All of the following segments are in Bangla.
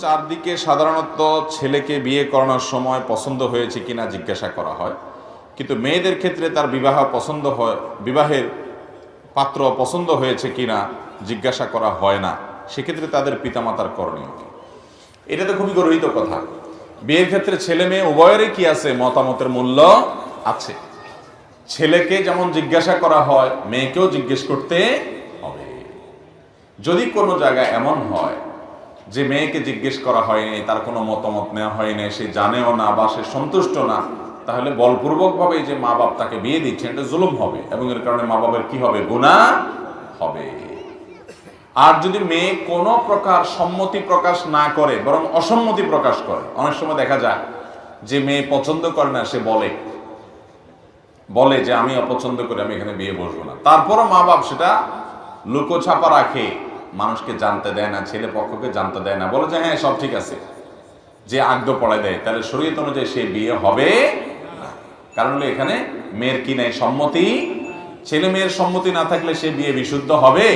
চারদিকে সাধারণত ছেলেকে বিয়ে করানোর সময় পছন্দ হয়েছে কিনা জিজ্ঞাসা করা হয়। কিন্তু মেয়েদের ক্ষেত্রে তার বিবাহ পছন্দ হয়, বিবাহের পাত্র পছন্দ হয়েছে কিনা জিজ্ঞাসা করা হয় না। সেক্ষেত্রে তাদের পিতামাতার করণীয় কি? এটা তো খুবই গর্বিত কথা। বিয়ের ক্ষেত্রে ছেলে মেয়ে উভয়েরই কি আছে? মতামতের মূল্য আছে। ছেলেকে যেমন জিজ্ঞাসা করা হয়, মেয়েকেও জিজ্ঞেস করতে হবে। যদি কোনো জায়গায় এমন হয় যে মেয়েকে জিজ্ঞেস করা হয়নি, তার কোনো মতামত নেওয়া হয়নি, সে জানেও না বা সে সন্তুষ্ট না, তাহলে বলপূর্বকভাবে যে মা বাপ তাকে বিয়ে দিচ্ছে, এটা জুলুম হবে এবং এর কারণে মা বাবার কি হবে? গুণা হবে। আর যদি মেয়ে কোনো প্রকার সম্মতি প্রকাশ না করে, বরং অসম্মতি প্রকাশ করে, অনেক সময় দেখা যায় যে মেয়ে পছন্দ করে না, সে বলে। বলে যে, আমি অপছন্দ করি, আমি এখানে বিয়ে বসবো না। তারপরও মা বাপ সেটা লুকোছাপা রাখে। মানুষকে জানতে দেয় না, ছেলে পক্ষকে জানতে দেয় না। বলে যে হ্যাঁ সব ঠিক আছে। যে আগ্য পড়ায় দেয়। তাহলে শরীয়ত অনুযায়ী সে বিয়ে হবে কারণ হলো এখানে মেয়ের কি নাই? সম্মতি। ছেলে মেয়ের সম্মতি না থাকলে সে বিয়ে বিশুদ্ধ হবে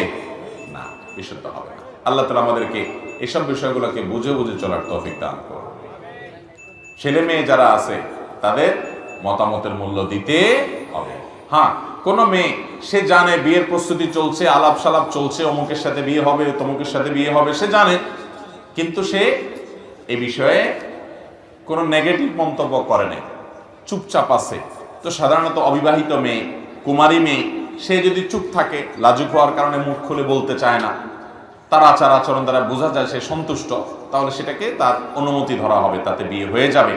না, বিশুদ্ধ হবে না। আল্লাহ তালা আমাদেরকে এসব বিষয়গুলোকে বুঝে বুঝে চলার তৌফিক দান করুন। ছেলে মেয়ে যারা আছে, তাদের মতামতের মূল্য দিতে হবে। হ্যাঁ কোন মেয়ে, সে জানে বিয়ের প্রস্তুতি চলছে আলাপ সালাপ চলছে, অমুকের সাথে বিয়ে হবে, তমুকের সাথে বিয়ে হবে, সে জানে। কিন্তু সে এ বিষয়ে কোনো নেগেটিভ মন্তব্য করে নাই। চুপচাপ আছে। তো সাধারণত অবিবাহিত মেয়ে, কুমারী মেয়ে, সে যদি চুপ থাকে, লাজুক হওয়ার কারণে মুখ খুলে বলতে চায় না। তার আচার আচরণ দ্বারা বোঝা যায় সে সন্তুষ্ট, তাহলে সেটাকে তার অনুমতি ধরা হবে, তাতে বিয়ে হয়ে যাবে।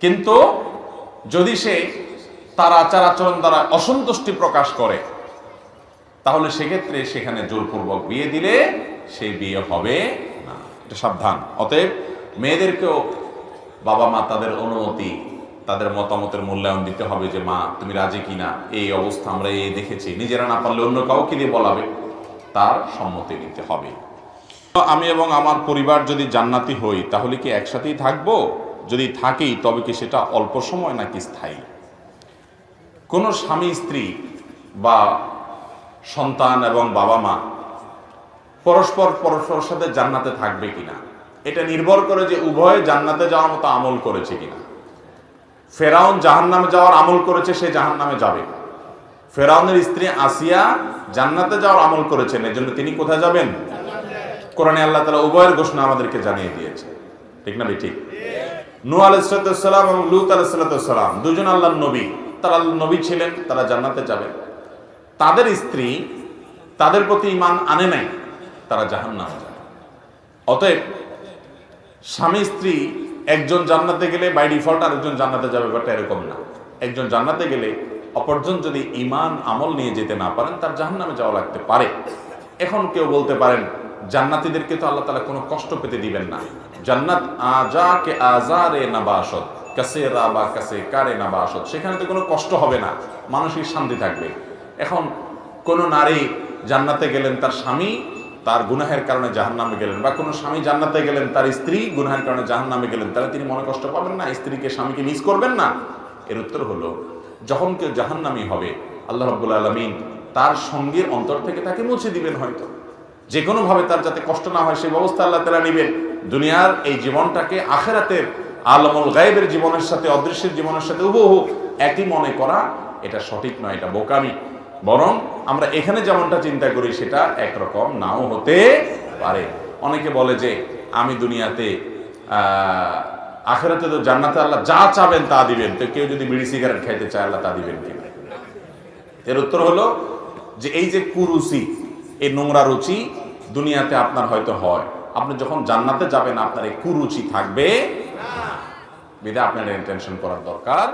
কিন্তু যদি সে তার আচার আচরণ দ্বারা অসন্তুষ্টি প্রকাশ করে। তাহলে সেক্ষেত্রে সেখানে জোরপূর্বক বিয়ে দিলে সেই বিয়ে হবে না। এটা সাবধান। অতএব মেয়েদেরকেও বাবা মা তাদের অনুমতি, তাদের মতামতের মূল্যায়ন দিতে হবে যে, মা, তুমি রাজি কিনা? এই অবস্থা আমরা এই দেখেছি। নিজেরা না পারলে অন্য কাউকে দিয়ে বলাবে। তার সম্মতি নিতে হবে। আমি এবং আমার পরিবার যদি জান্নাতি হই, তাহলে কি একসাথেই থাকব? যদি থাকি তবে কি সেটা অল্প সময় নাকি স্থায়ী? কোনো স্বামী, স্ত্রী বা সন্তান এবং বাবা মা পরস্পর পরস্পরের সাথে জান্নাতে থাকবে কিনা? এটা নির্ভর করে যে উভয়ে জান্নাতে যাওয়ার মতো আমল করেছে কিনা। ফেরাউন জাহান নামে যাওয়ার আমল করেছে, সে জাহান নামে যাবে। ফেরাউনের স্ত্রী আসিয়া জান্নাতে যাওয়ার আমল করেছেন, এজন্য তিনি কোথায় যাবেন? কোরআনে আল্লাহ তালা উভয়ের ঘোষণা আমাদেরকে জানিয়ে দিয়েছে। ঠিক না ঠিক। নু আলাইসালাম এবং লুত আলাইসালাম দুজন আল্লাহ নবী। তারা নবী ছিলেন, তারা জান্নাতে যাবেন তাদের স্ত্রী তাদের প্রতি ইমান আনে নাই, তারা জাহান নামে যাবে। অতএব স্বামী স্ত্রী একজন জান্নাতে গেলে বাই ডিফল্ট আর একজন জান্নাতে যাবে ব্যাপারটা এরকম না। একজন জান্নাতে গেলে অপরজন যদি ইমান আমল নিয়ে যেতে না পারেন, তার জাহান নামে যাওয়া লাগতে পারে। এখন কেউ বলতে পারেন, জান্নাতীদেরকে তো আল্লাহ তালা কোনো কষ্ট পেতে দিবেন না। জান্নাত আজা কে আজারে নাবাসত। কাছে রা বা কাছে কারে নাবাসত সেখানে তো কোনো কষ্ট হবে না, মানসিক শান্তি থাকবে। এখন কোনো নারী জান্নাতে গেলেন তার স্বামী, তার গুনাহের কারণে জাহান নামে গেলেন, বা কোনো স্বামী জান্নাতে গেলেন তার স্ত্রী, গুনাহের কারণে জাহান নামে গেলেন, তাহলে তিনি মনে কষ্ট পাবেন না, স্ত্রীকে স্বামীকে মিস করবেন না? এর উত্তর হলো, যখন কেউ জাহান্নামী হবে, আল্লাহ রব্বুল আলমিন তার সঙ্গীর অন্তর থেকে তাকে মুছে দিবেন হয়তো। যে কোনোভাবে তার যাতে কষ্ট না হয় সেই ব্যবস্থা আল্লাহ তালা নেবেন। দুনিয়ার এই জীবনটাকে আখেরাতের আলমুল গায়েবের জীবনের সাথে, অদৃশ্যের জীবনের সাথে উবহু একই মনে করা, এটা সঠিক নয়, এটা বোকামি। বরং আমরা এখানে যেমনটা চিন্তা করি, সেটা একরকম নাও হতে পারে। অনেকে বলে যে, আমি দুনিয়াতে আখেরাতে তো জান্নাতে আল্লাহ যা চাবেন তা দিবেন। তো কেউ যদি বিড়ি সিগারেট খাইতে চায়, আল্লাহ তা দিবেন কিনা? এর উত্তর হলো যে, এই যে কুরুচি, এই নোংরা রুচি দুনিয়াতে আপনার হয়তো হয়। আপনি যখন জান্নাতে যাবেন আপনার এই কুরুচি থাকবে। বিধা আপনার টেনশন করার দরকার।